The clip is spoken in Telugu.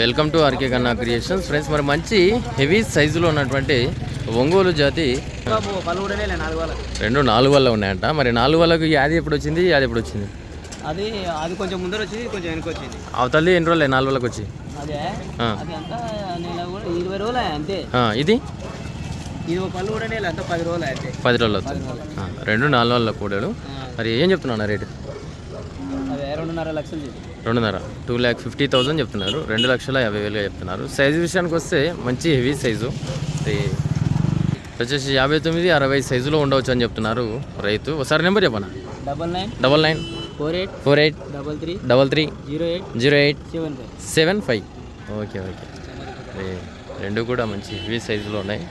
Welcome to RK Kanna creations. Friends మరి మంచి హెవీ సైజులో ఉన్నటువంటి ఒంగోలు జాతి రెండు నాలుగు వల్ల ఉన్నాయంట. మరి నాలుగు వాళ్ళకు యాది ఎప్పుడు వచ్చింది? యాది ఎప్పుడు వచ్చింది? అది అది కొంచెం ముందర వచ్చింది కొంచెం వెనక వచ్చింది. అవతల్ది ఎన్ని రోజులే? నాలుగు వాళ్ళకి వచ్చి. అదే. అది ఇరవై రోజులు అంతే. ఇది? పది రోజులు రెండు నాలుగు వాళ్ళ కూడాడు మరి ఏం చెప్తున్నా రేటు? అదే రెండున్నర లక్షలు రెండున్నర. టూ ల్యాక్ ఫిఫ్టీ థౌసండ్ చెప్తున్నారు. రెండు లక్షల యాభై వేలుగా చెప్తున్నారు. సైజు విషయానికి వస్తే మంచి హెవీ సైజు వచ్చేసి యాభై తొమ్మిది అరవై సైజులో ఉండవచ్చు అని చెప్తున్నారు రైతు. ఒకసారి నెంబర్ చెప్పనా? Double nine double nine four eight four eight double three double three zero eight zero eight seven five seven five okay okay రెండు కూడా మంచి హెవీ సైజులో ఉన్నాయి.